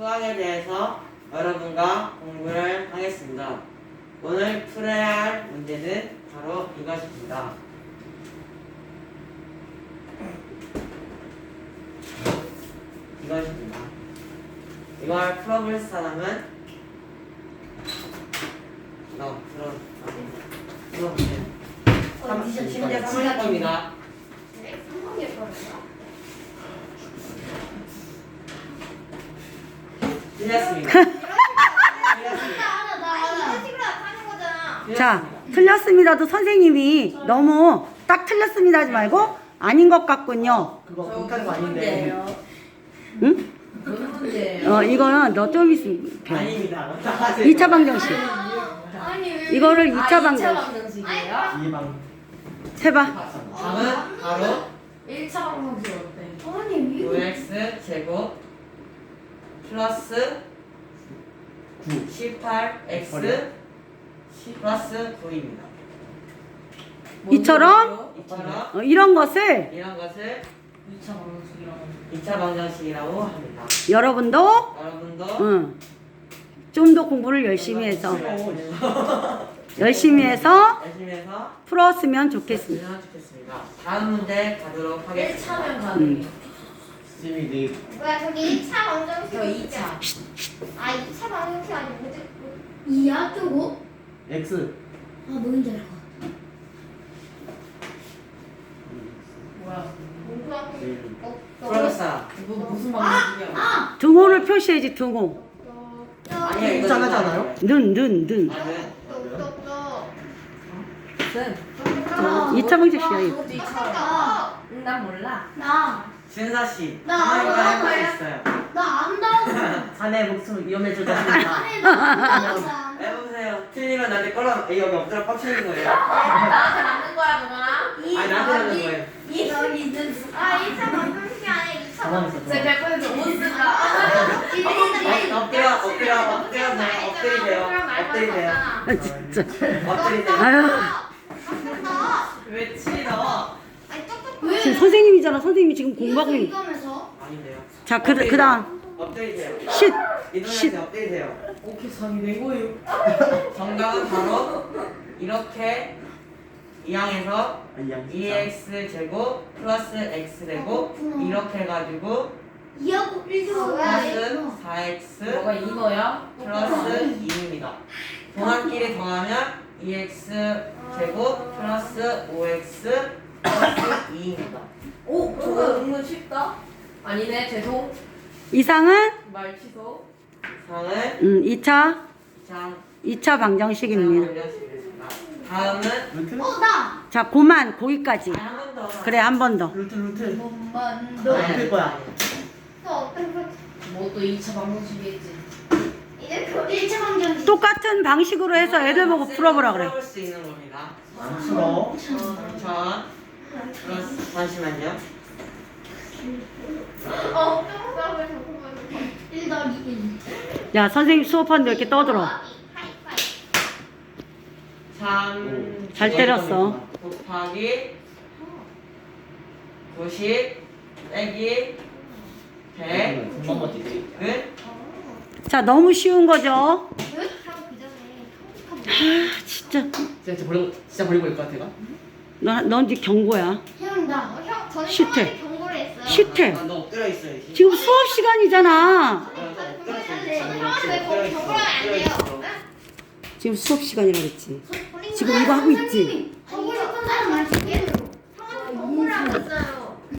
수학에 대해서 여러분과 공부를 하겠습니다. 오늘 풀어야 할 문제는 바로 이것입니다. 이것입니다. 이걸 풀어볼 사람은 너 풀어 풀어보세요. 어, 진짜 문제 진짜 3일 겁니다. 네, 성공일 거예요. 틀렸습니다. 나 틀렸습니다. 알아, 나 알아. 이런 식으로 하는 거잖아. 자, 틀렸습니다도 선생님이 너무 딱 틀렸습니다 하지 말고 아닌 것 같군요. 그거 못하는 거 아닌데. 응? 어, 이거는 너 좀 있으면. 아닙니다. 하세요. 2차 방정식. 아니 왜? 이거를 아, 2차 2차 방정식. 방정식이에요? 이방. 해봐. 답은 바로 1차 방정식 어때? 아니 왜? 5x 제곱 플러스 9. 18x 플러스 9입니다. 이처럼? 이처럼 어, 이런 것을 이런 것을 2차 방정식이라고 2차 방정식이라고 합니다. 여러분도 여러분도 응, 좀더 공부를 열심히 해서 열심히 해서 열심히 해서 풀었으면 좋겠습니다. 다음 문제 가도록 하겠습니다. 1차면 가능해요 쌤이 내 뭐야 저기 1차 방정식. 저 2차 아 2차 방정식 아니 뭐지? 2야 저거? X. 아 뭔지 알 것. 같아. 뭐야 공부하고 음. 어, 풀었어. 이거 무슨 방정식이야? 등호를 표시해야지 등호. 아니야 이거 이상하지 않아요? 는, 는, 는. 맞은 똑똑똑. 쌤 2차 방정식이야 이거. 그것도 2차야 응, 난 몰라 나. 준서 씨나수 있어요. 나 안다고. 사내 목숨. 아니 나 안다고. 해보세요. 틀리면 나한테 꺼라. 여기 엎드려 빡치는 거예요. 나한테 맞는 거야 동원아? 아니 나한테 하는 거예요. 이 너희는 아 1차 방정식이 아니야 2차 가만히 방정식. 있어. 쌤100%못 쓴다 엎- 엎드려 엎드려 엎드려서 엎드리세요. 엎드리세요. 아, 진짜. 엎드리세요. 아유. 왜 치러? 아니 똑똑. 지금 선생님이잖아. 선생님이 지금 공부하고 있는. 이거면서 아닌데요. 자, 그, 그 다음. 엎드리세요. 쉿. 이동해서 엎드리세요. 오케이 자기 내 거예요 정답은 바로 이렇게 이항에서 아, 이양. 2x 제곱 플러스 x 제곱 이렇게 해가지고 2하고 1 플러스 뭐가 4x 이거야? 플러스 2입니다. 동안끼리 더하면 2x 제곱 플러스 5x 플러스 2입니다. 오 그거 은근 쉽다 아니네 죄송 이상은 말 취소 상은 음, 2차, 장 2차 방정식입니다. 다음은 루트? 어 나. 자, 고만, 거기까지. 한번 더. 그래, 한 번 더. 루트 루트. 뭔너 어떻게 거야? 또 어떤 거? 뭐또 2차 방정식이겠지 이제 그 1차 방정식. 똑같은 방식으로 해서 애들 보고 풀어보라 그래. 풀어볼 수 있는 겁니다. 안 풀어. 자, 플러스 잠시만요. 어, 똑똑하고 잠깐만. 1 더하기 1. 야, 선생님 수업하는데 이렇게 떠들어. 3잘 때렸어. 곱하기 90 빼기 100은 금방 맞지. 자, 너무 쉬운 거죠? 왜 하고 그 전에 아, 진짜. 진짜 버리고 진짜 버리고 올 것 같아. 너, 넌 이제 경고야. 형, 나, 어, 형, 저는 시태. 형한테 경고를 했어요. 시태. 너 엎드려 있어야지. 지금 수업 시간이잖아. 저는 형한테 왜 거기 경고를 하면 안 돼요? 지금 수업 시간이라 그랬지. 응? 지금 이거 하고 있지? 선생님이